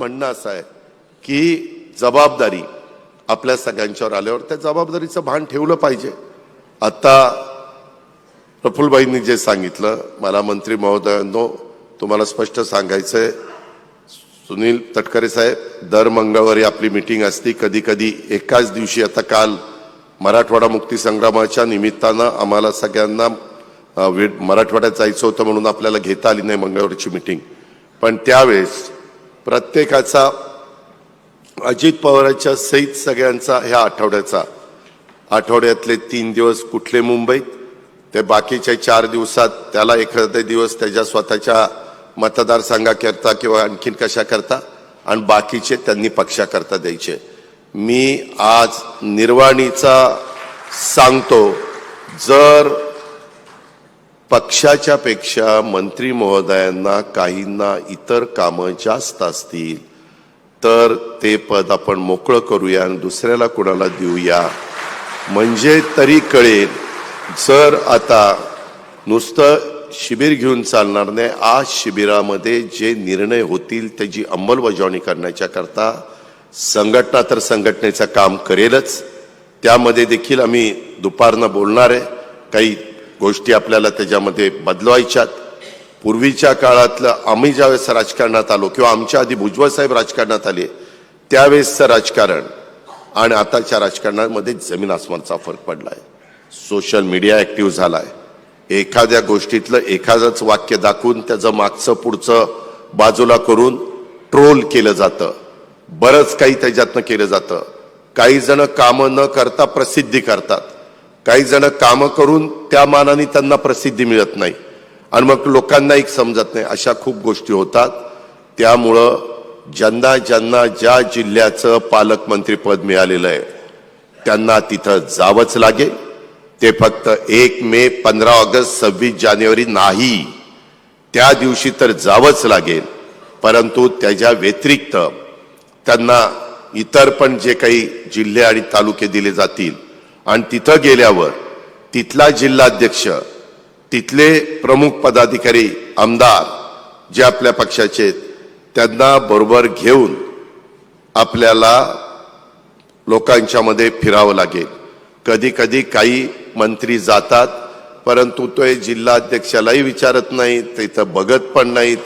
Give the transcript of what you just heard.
म्हणणं असं आहे की जबाबदारी आपल्या सगळ्यांच्यावर आल्यावर त्या जबाबदारीचं भान ठेवलं पाहिजे. आता प्रफुल्लबाईंनी जे सांगितलं मला मंत्री महोदयांनो तुम्हाला स्पष्ट सांगायचं आहे सुनील तटकरे साहेब दर मंगळवारी आपली मिटिंग असती कधी कधी एकाच दिवशी आता काल मराठवाडा मुक्ती संग्रामाच्या निमित्तानं आम्हाला सगळ्यांना मराठवाड्यात जायचं होतं म्हणून आपल्याला घेता आली नाही मंगळवारची मिटिंग. पण त्यावेळेस प्रत्येकाचा अजित पवारांच्या सहित सगळ्यांचा ह्या आठवड्याचा. आठवड्यातले तीन दिवस कुठले मुंबईत ते बाकीच्या चार दिवसात त्याला एखादा दिवस त्याच्या स्वतःच्या मतदारसंघाकरता किंवा आणखीन कशा करता आणि बाकीचे त्यांनी पक्षाकरता द्यायचे. मी आज निर्वाणीचा सांगतो जर पक्षाच्या पेक्षा मंत्री महोदयांना काहींना इतर कामं जास्त असतील तर ते पद आपण मोकळं करूया आणि दुसऱ्याला कुणाला देऊया? म्हणजे तरी कळेल जर आता नुसतं शिबिर घेऊन चालणार नाही आज शिबिरामध्ये जे निर्णय होतील त्याची अंमलबजावणी करण्याच्या करता संघटना तर संघटनेचं काम करेलच. त्यामध्ये देखील आम्ही दुपारनं बोलणार आहे. काही गोष्टी आपल्याला त्याच्यामध्ये बदलवायच्यात. पूर्वीच्या काळातलं आम्ही ज्यावेळेस राजकारणात आलो किंवा आमच्या आधी भुजबळ साहेब राजकारणात आले त्यावेळेसचं राजकारण आणि आताच्या राजकारणामध्ये जमीन आसमानचा फरक पडला आहे सोशल मीडिया ॲक्टिव्ह झाला आहे एखाद्या गोष्टीतलं एखादंच वाक्य दाखवून त्याचं मागचं पुढचं बाजूला करून ट्रोल केलं जातं. बरंच काही त्याच्यातनं केलं जातं. काही जण कामं न करता प्रसिद्धी करतात. काही जण कामं करून त्या मानाने त्यांना प्रसिद्धी मिळत नाही. आणि मग लोकांना एक समजत नाही. अशा खूप गोष्टी होतात. त्यामुळं ज्यांना ज्यांना ज्या जिल्ह्याचं पालकमंत्रीपद मिळालेलं आहे त्यांना तिथं जावंच लागेल ते फक्त एक मे पंधरा ऑगस्ट सव्वीस जानेवारी नाही. त्या दिवशी तर जावंच लागेल. परंतु त्याच्या व्यतिरिक्त त्यांना इतर पण जे काही जिल्हे आणि तालुके दिले जातील आणि तिथं गेल्यावर तिथला जिल्हाध्यक्ष तिथले प्रमुख पदाधिकारी आमदार जे आपल्या पक्षाचे आहेत, त्यांना बरोबर घेऊन आपल्याला लोकांच्या मध्ये फिरावं लागेल. कधी कधी काही मंत्री जातात परंतु तो जिल्हाध्यक्षालाही विचारत नाही तिथं बघत पण नाही